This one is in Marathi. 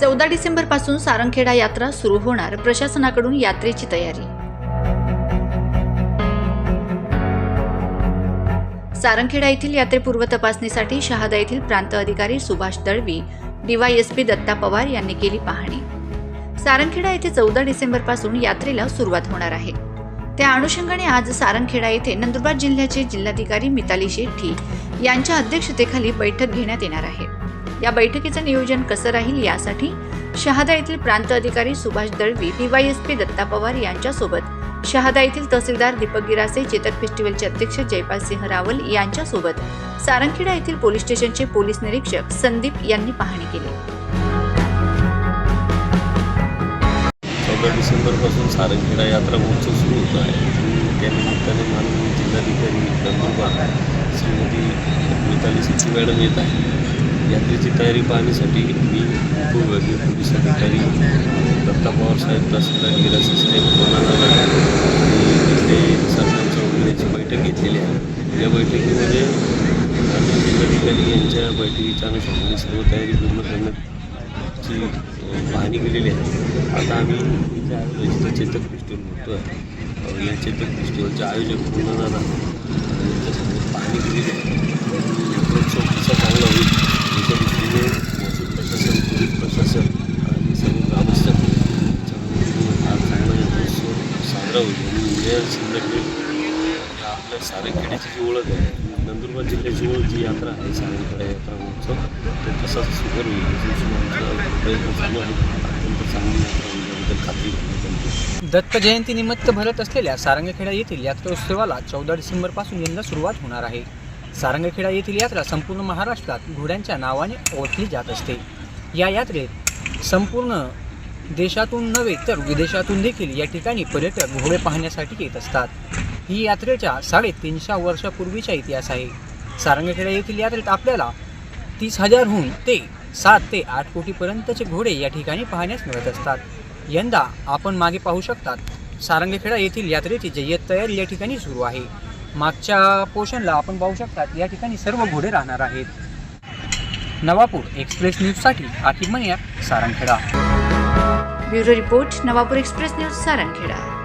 चौदा डिसेंबरपासून सारंगखेडा यात्रा सुरू होणार प्रशासनाकडून यात्रेची तयारी. सारंगखेडा येथील यात्रेपूर्व तपासणीसाठी शहादा येथील प्रांत अधिकारी सुभाष दळवी डीवायएसपी दत्ता पवार यांनी केली पाहणी. सारंगखेडा येथे चौदा डिसेंबरपासून यात्रेला सुरुवात होणार आहे. त्या अनुषंगाने आज सारंगखेडा येथे नंदुरबार जिल्ह्याचे जिल्हाधिकारी मिताली शेट्टी यांच्या अध्यक्षतेखाली बैठक घेण्यात येणार आहे. या बैठकीचं नियोजन कसं राहील यासाठी शहादा येथील प्रांत अधिकारी सुभाष दळवी डीवायएसपी दत्ता पवार यांच्यासोबत शहादा येथील तहसीलदार दीपक गिरासे चेतक फेस्टिवलचे अध्यक्ष जयपाल सिंह रावल यांच्यासोबत सारंगखेडा येथील पोलीस स्टेशनचे पोलीस निरीक्षक संदीप यांनी पाहणी केली. चौदा डिसेंबरपासून सारंगखेडा यात्रा महोत्सव सुरू होत आहे. त्यानिमित्ताने माननीय जिल्हाधिकारी नंदुरबार श्रीमती मिताली सचिव मॅडम येत आहे यात्रेची तयारी पाहण्यासाठी मी उपविभागीय पोलीस अधिकारी दत्ता पवार साहेब तहसीलदार गिरासे साहेब कोणाला आणि इथले सरपंच वगैरेची बैठक घेतलेली आहे या बैठकीमध्ये माननीय जिल्हाधिकारी यांच्या बैठकीच्या अनुषंगाने सर्व तयारी पूर्ण करण्याची पाहणी केलेली आहे. आता आम्ही इथं चेतक फेस्टिवल म्हणतो आहे या चेतक फेस्टिवलचे आयोजक पूर्णदादा यांच्यासमोर पाहणी केलेली आहे यात्रोत्सव कसा चांगला होईल याच्या दृष्टीने महसूल प्रशासन पोलीस प्रशासन आणि सर्व ग्रामस्थ यांच्याकडून हा चांगला यात्रोत्सव साजरा होईल आणि उद्या संध्याकाळी आपल्या सारंगखेड्याची जी ओळख आहे नंदुरबार जिल्ह्याची ओळख जी यात्रा आहे सारंगखेडा यात्रा महोत्सव तो तसाच सुकर होईल. प्रयत्न चालू आहे. अत्यंत चांगली यात्रा होईल. खात्री करतो दत्त जयंतीनिमित्त भरत असलेल्या सारंगखेडा येथील यात्रोत्सवाला चौदा डिसेंबरपासून यंदा सुरुवात होणार आहे. सारंगखेडा येथील यात्रा संपूर्ण महाराष्ट्रात घोड्यांच्या नावाने ओळखली जात असते. या यात्रेत संपूर्ण देशातून नव्हे तर विदेशातून देखील या ठिकाणी पर्यटक घोडे पाहण्यासाठी येत असतात. ही यात्रेच्या साडेतीनशे वर्षापूर्वीचा इतिहास आहे. सारंगखेडा येथील यात्रेत आपल्याला तीस हजारहून ते सात ते आठ कोटीपर्यंतचे घोडे या ठिकाणी पाहण्यास मिळत असतात. यंदा आपण मागे पाहू शकतात सारंगखेडा येथील यात्रेची जय्यत तयारी या ठिकाणी सुरू आहे. मागच्या पोषणला आपण पाहू शकतात या ठिकाणी सर्व घोडे राहणार आहेत. नवापूर एक्सप्रेस न्यूजसाठी Aqib Maniya Sarangkheda. Bureau report Navapur express news Sarangkheda.